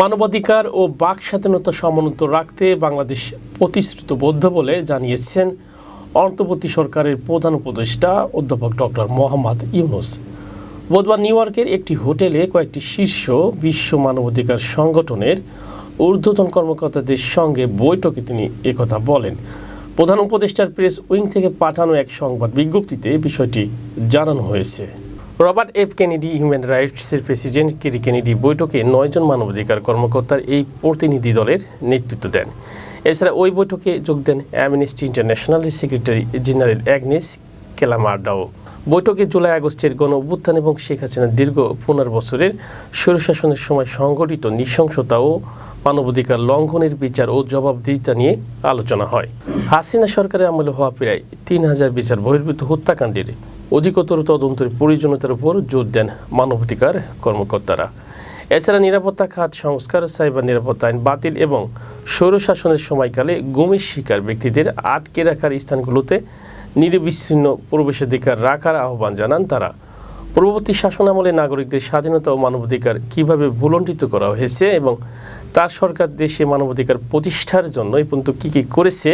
মানবাধিকার ও বাক স্বাধীনতা সমুন্নত রাখতে বাংলাদেশ প্রতিশ্রুতবদ্ধ বলে জানিয়েছেন অন্তর্বর্তী সরকারের প্রধান উপদেষ্টা অধ্যাপক ডক্টর মোহাম্মদ ইউনুস। বুধবার নিউ ইয়র্কের একটি হোটেলে কয়েকটি শীর্ষ বিশ্ব মানবাধিকার সংগঠনের ঊর্ধ্বতন কর্মকর্তাদের সঙ্গে বৈঠকে তিনি একথা বলেন। প্রধান উপদেষ্টার প্রেস উইং থেকে পাঠানো এক সংবাদ বিজ্ঞপ্তিতে বিষয়টি জানানো হয়েছে। রবার্ট এফ কেনেডি, হিউম্যান রাইটসের প্রেসিডেন্ট কেরি কেনেডি বৈঠকে নয়জন মানবাধিকার কর্মকর্তার এই প্রতিনিধি দলের নেতৃত্ব দেন। এছাড়া ওই বৈঠকে যোগ দেন অ্যামনেস্টি ইন্টারন্যাশনালের সেক্রেটারি জেনারেল অ্যাগনেস কেলামার্ডাও বৈঠকে জুলাই আগস্টের গণ অভ্যুত্থান এবং শেখ হাসিনার দীর্ঘ পনেরো বছরের স্বৈরশাসনের সময় সংঘটিত নৃশংসতা ও মানবাধিকার লঙ্ঘনের বিচার ও জবাবদিহিতা নিয়ে আলোচনা হয়। হাসিনা সরকারের আমলে হওয়া প্রায় তিন হাজার বিচার বহির্ভূত হত্যাকাণ্ডের অধিকতর তদন্তের প্রয়োজনীয়তার উপর জোর দেন মানবাধিকার কর্মকর্তারা। এছাড়া নিরাপত্তা খাত সংস্কার, সাইবার নিরাপত্তা আইন বাতিল এবং স্বৈরশাসনের সময়কালে গুমের শিকার ব্যক্তিদের আটকে রাখার স্থানগুলোতে নিরবিচ্ছিন্ন প্রবেশাধিকার রাখার আহ্বান জানান তারা। পূর্ববর্তী শাসনামলে নাগরিকদের স্বাধীনতা ও মানবাধিকার কীভাবে ভুলণ্ঠিত করা হয়েছে এবং তার সরকার দেশে মানবাধিকার প্রতিষ্ঠার জন্য এই পর্যন্ত কী কী করেছে,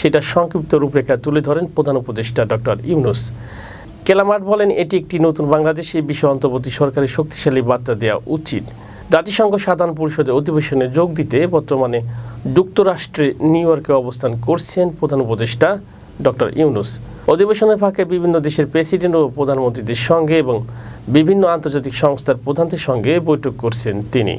সেটা সংক্ষিপ্ত রূপরেখা তুলে ধরেন প্রধান উপদেষ্টা ডক্টর ইউনুস। কেলামার্ট বলেন, এটি একটি নতুন বাংলাদেশ বিষয়ে অন্তর্বর্তী সরকারের শক্তিশালী বার্তা দেওয়া উচিত। জাতিসংঘ সাধারণ পরিষদের অধিবেশনে যোগ দিতে বর্তমানে যুক্তরাষ্ট্রে নিউ ইয়র্কে অবস্থান করছেন প্রধান উপদেষ্টা ডক্টর ইউনুস। অধিবেশনের ফাঁকে বিভিন্ন দেশের প্রেসিডেন্ট ও প্রধানমন্ত্রীদের সঙ্গে এবং বিভিন্ন আন্তর্জাতিক সংস্থার প্রধানদের সঙ্গে বৈঠক করছেন তিনি।